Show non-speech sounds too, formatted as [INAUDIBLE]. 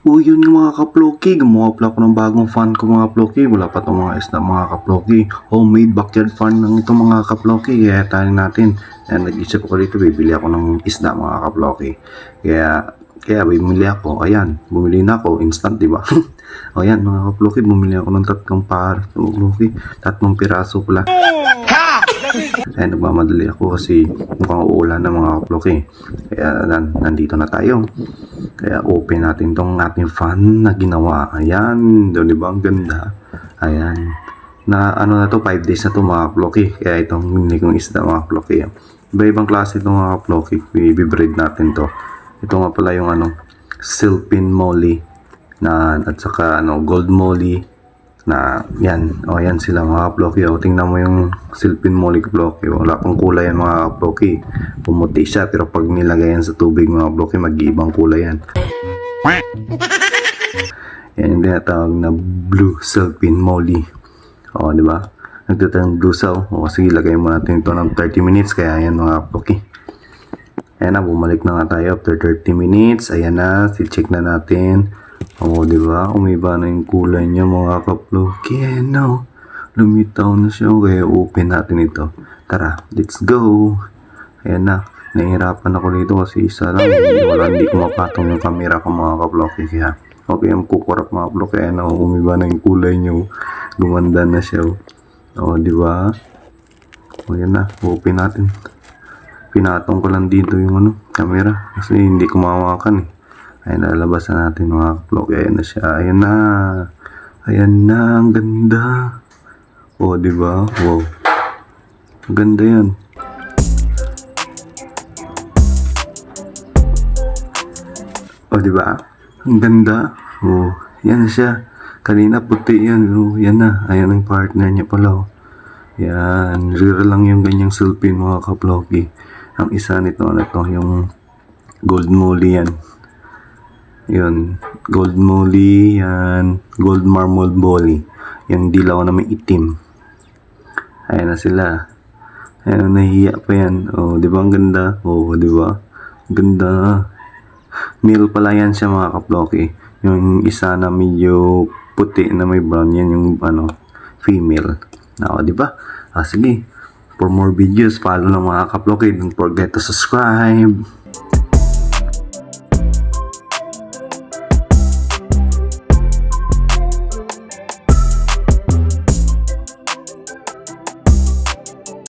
O yun yung mga kaploki, gumawa pala ako ng bagong fan ko mga kaploki. Wala pa itong mga isda mga kaploki. Homemade backyard fan ng itong mga kaploki. Kaya tayo natin. Kaya nag-isip ko dito, bibili ako ng isda mga kaploki. Kaya, kaya bumili ako. Ayan, bumili na ako. Instant, di ba? [LAUGHS] o yan mga kaploki, bumili ako ng tatlong par. Kaploki, tatlong piraso pala. Kaya nagmamadali ako kasi mukhang uulan ng mga kaploki. Kaya nan, nandito na tayo. Kaya open natin tong ating fan na ginawa. Ayan, di ba? Ang ganda. Ayan. Na ano na to, 5 days na to mga kaploki. Kaya itong hindi kong isda mga kaploki. Iba-ibang klase itong mga kaploki. Bibreed natin to. Ito nga pala yung ano, silpin molly na at saka ano, gold molly na yan, o yan sila mga kaploki o tingnan mo yung silpin molly kaploki wala pang kulay yan mga kaploki pumuti siya pero pag nilagay yan sa tubig mga kaploki mag-iibang kulay yan. [LAUGHS] Yan yung tinatawag na blue silpin molly o di ba? Nagtatang blue saw o sige lagay mo natin ito ng 30 minutes. Kaya yan mga kaploki Ayan na, bumalik na nga tayo. After 30 minutes. Ayan na, si-check na natin. Oo, di ba? Umiba na yung kulay niya mga kaploki. Ayan na, oh. lumitaw na siya. Kaya open natin ito. Tara, let's go. Ayan na, nahihirapan ako dito kasi isa lang. Wala, hindi ko mapatong yung camera ko mga kaploki. Kaya, okay, ang kukurap mga kaploki. Ayan na, oh, umiba na yung kulay niya. oh. Gumanda na siya. oh. Oo, di ba? O, yan na, open natin pinatong ko lang dito yung ano, camera kasi hindi ko mawakan eh. Ayun, lalabas na natin mga vlog. Ayan na siya. Ayan na. Ayan na. Ang ganda. O, di ba? Wow. Ang ganda yan. O, di ba? Ang ganda. O, yan na siya. Kanina puti yan. O, yan na. Ayan ang partner niya pala. O. Yan. Rare lang yung ganyang sulpin mga kaplogi. Ang isa nito, ano to, yung gold molly yan. Yun. Gold molly, yan. Gold marble bolly. Yung dilaw na may itim. Ayan na sila. Ayan, nahihiya pa yan. Oh, di ba ang ganda? Oh, di ba? Ganda. Male pala yan siya mga kaploki. Yung isa na medyo puti na may brown yan yung ano, female. Na, oh, di ba? Ah, sige. For more videos, follow ng mga kaploki. Don't forget to subscribe.